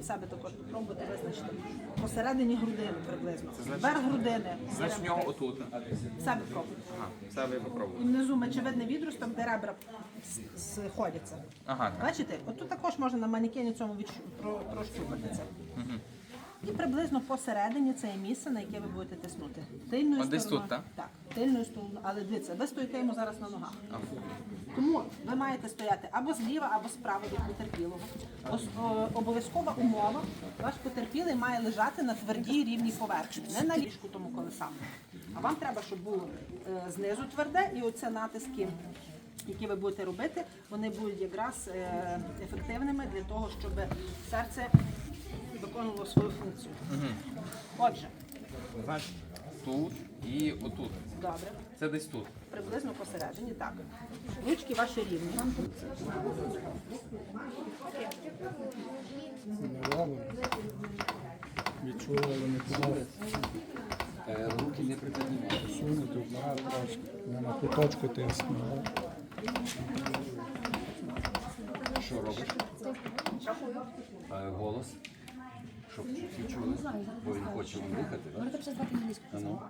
в себе також спробуйте визначити посередині грудини приблизно. Верх грудини. Значить, в нього отут. В себе пробуйте. Ага, себе я І внизу мечевидний відросток, де ребра сходяться. Ага, так. Бачите? От тут також можна на манекені цьому відчу... про... прощупати це. І приблизно посередині це є місце, на яке ви будете тиснути. Тильною От десь тут, так? Так, тильною стороною. Але дивіться, ви стоїте йому зараз на ногах. А. Тому ви маєте стояти або зліва, або справа від потерпілого. Ос- о, Обов'язкова умова, ваш потерпілий має лежати на твердій рівній поверхні, не на ліжку тому колесам. А вам треба, щоб було е, знизу тверде, і оце натиски, які ви будете робити, вони будуть якраз е, ефективними для того, щоб серце виконувало свою функцію. Отже, Значить, тут і отут. добре. Це десь тут. Приблизно посередині, так. Ручки ваші рівні. Робимо. Відчували, не туди. Руки не приподнімати. Сунути трошки. Не на куточку тиснули. Що робиш? Е, Голос. Щоб всі чули, бо він хоче дихати. Можете працювати англійською. А ну.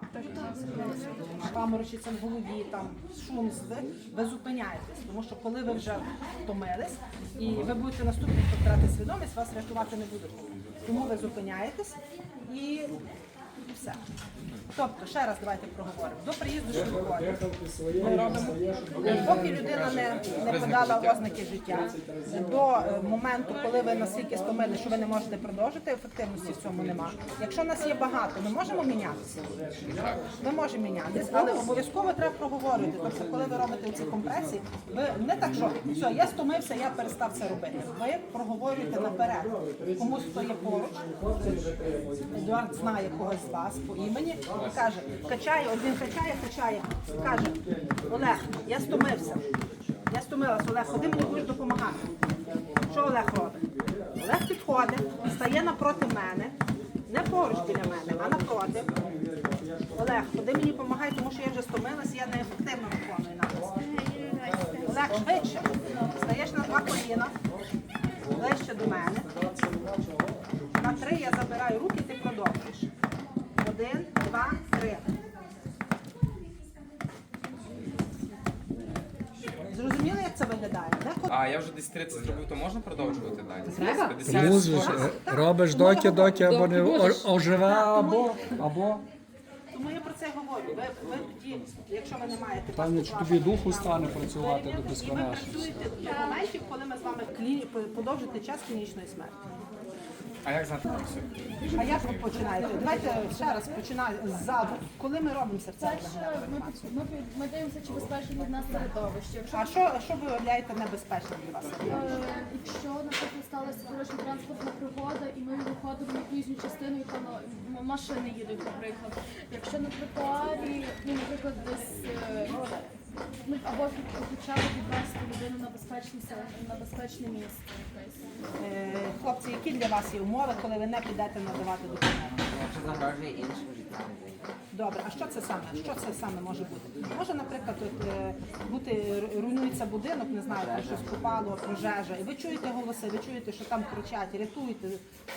паморочиться в голові, там шум, ви, ви зупиняєтесь, тому що коли ви вже втомились і ви будете наступний, втрати свідомість, вас рятувати не будуть. Тому ви зупиняєтесь і все. Тобто, ще раз давайте проговоримо. До приїзду швидкої ми поки людина не, не подала ознаки життя, до е, моменту, коли ви настільки стомили, що ви не можете продовжити, ефективності в цьому нема. Якщо нас є багато, ми можемо мінятися. Ми можемо мінятися, але обов'язково треба проговорити. Тобто, коли ви робите ці компресії, ви не так, що все, я стомився, я перестав це робити. Ви проговорюєте наперед. Комусь хто є поруч, Едуард знає когось вас по імені каже, качає, він качає, качає, каже, Олег, я стомився. Я стомилася, Олег, ходи мені будеш допомагати. Що Олег робить? Олег підходить, стає напроти мене, не поруч біля мене, а напроти. Олег, ходи мені допомагай, тому що я вже стомилася, я неефективно виконую натиск. Олег, швидше. Стаєш на два коліна, ближче до мене. На три я забираю руки, ти продовжуєш. Один, два, три. Зрозуміли, як це виглядає? А я вже десь 30 зробив, то можна продовжувати далі? Треба? 50 Музиш, е, робиш доки, доки або не о- оживе, або, або Тому я про це говорю. Ви, ви тоді, якщо ви не маєте Питання, чи тобі духу стане працювати до безконечності. працюєте до моментів, коли ми з вами кліні... подовжите час клінічної смерті. А як знати працює? А як ви починаєте? Давайте ще раз починаю ззаду. Коли ми робимо серцеве Перше, ми, ми, ми дивимося, чи безпечне від нас середовище. Якщо, А що, що ви виявляєте небезпечним для вас? е, якщо, наприклад, сталася дорожньо транспортна пригода, і ми виходимо на проїзню частину, яка на м- машини їдуть, наприклад. Якщо на тротуарі, ну, наприклад, десь е, або хоча б відвести людину на безпечне на безпечне місце. Е, Хлопці, які для вас є умови, коли ви не підете надавати допомогу? Якщо загрожує іншим життя. Добре, а що це саме? Що це саме може бути? Може, наприклад, от, е, бути руйнується будинок, не знаю, там щось попало, пожежа, і ви чуєте голоси, ви чуєте, що там кричать, рятуйте.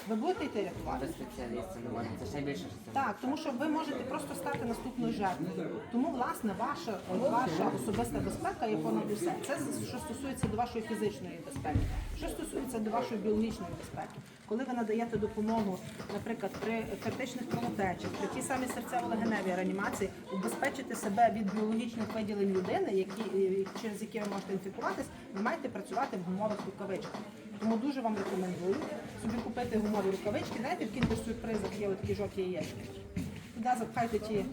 Ви будете йти рятувати? Без не можна. Це ще більше, що це. Так, тому що ви можете просто стати наступною жертвою. Тому, власне, ваша, ваша особиста безпека є понад усе. Це що стосується до вашої фізичної безпеки. Що стосується до вашої біологічної безпеки, коли ви надаєте допомогу, наприклад, при критичних кровотечах, при тій самій серцево-легеневій реанімації, убезпечити себе від біологічних виділень людини, які е, через які ви можете інфікуватись, ви маєте працювати в гумових рукавичках. Тому дуже вам рекомендую собі купити гумові рукавички. Знаєте, в кінці сюрпризах є такі жовті яєчки. Туди запхайте ті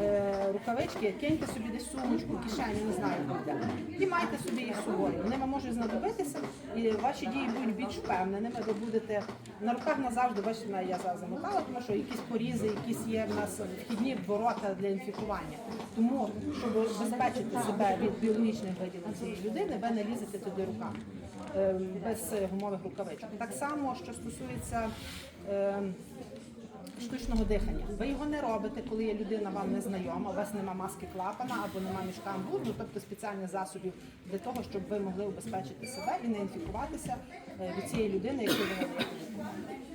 е, рукавички, киньте собі десь сумочку, кишеню, не знаю де. І майте собі їх собою. Вони вам можуть знадобитися, і ваші дії будуть більш впевненими. Ви будете на руках назавжди, бачите, я зараз замотала, тому що якісь порізи, якісь є в нас вхідні ворота для інфікування. Тому, щоб забезпечити себе від біологічних виділень цієї людини, ви не лізете туди руками е, без гумових рукавичок. Так само, що стосується. е, штучного дихання. Ви його не робите, коли є людина вам не знайома, у вас нема маски клапана або нема мішка амбурну, тобто спеціальних засобів для того, щоб ви могли убезпечити себе і не інфікуватися е, від цієї людини, яку ви допомогу.